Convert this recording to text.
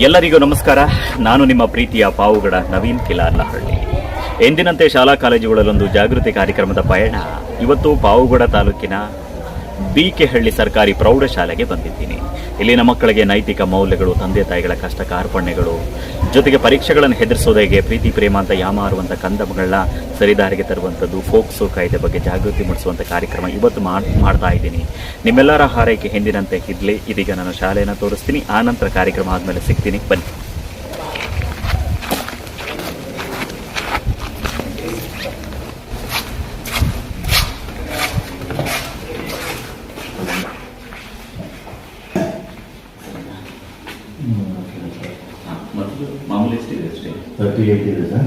ಎಲ್ಲರಿಗೂ ನಮಸ್ಕಾರ. ನಾನು ನಿಮ್ಮ ಪ್ರೀತಿಯ ಪಾವುಗಡ ನವೀನ್ ಕಿಲಾರ್ಲಹಳ್ಳಿ ಎಂದಿನಂತೆ ಶಾಲಾ ಕಾಲೇಜುಗಳಲ್ಲೊಂದು ಜಾಗೃತಿ ಕಾರ್ಯಕ್ರಮದ ಪಯಣ ಇವತ್ತು ಪಾವುಗಡ ತಾಲೂಕಿನ ಬಿಕೆಹಳ್ಳಿ ಸರ್ಕಾರಿ ಪ್ರೌಢಶಾಲೆಗೆ ಬಂದಿದ್ದೀನಿ. ಇಲ್ಲಿನ ಮಕ್ಕಳಿಗೆ ನೈತಿಕ ಮೌಲ್ಯಗಳು, ತಂದೆ ತಾಯಿಗಳ ಕಷ್ಟ, ಕಾರ್ಪಣ್ಯಗಳು. ಜೊತೆಗೆ ಪರೀಕ್ಷೆಗಳನ್ನು ಹೆದರಿಸೋದಕ್ಕೆ ಪ್ರೀತಿ, ಪ್ರೇಮ ಅಂತ ಯಾಮಾರುವಂಥ ಕಂದಮಗಳನ್ನ ಸರಿದಾರಿಗೆ ತರುವಂಥದ್ದು ಫೋಕ್ಸೋ ಕಾಯ್ದೆ ಬಗ್ಗೆ ಜಾಗೃತಿ ಮೂಡಿಸುವಂಥ ಕಾರ್ಯಕ್ರಮ ಇವತ್ತು ಮಾಡ್ ಮಾಡ್ತಾ ಇದ್ದೀನಿ. ನಿಮ್ಮೆಲ್ಲರ ಹಾರೈಕೆ ಹಿಂದಿನಂತೆ ಇರಲಿ. ಇದೀಗ ನಾನು ಶಾಲೆಯನ್ನು ತೋರಿಸ್ತೀನಿ. ಆನಂತರ ನಂತರ ಕಾರ್ಯಕ್ರಮ ಆದಮೇಲೆ ಸಿಗ್ತೀನಿ. ಬನ್ನಿ. మామూలు ఎస్టీ. Thirty eight ఇయర్సా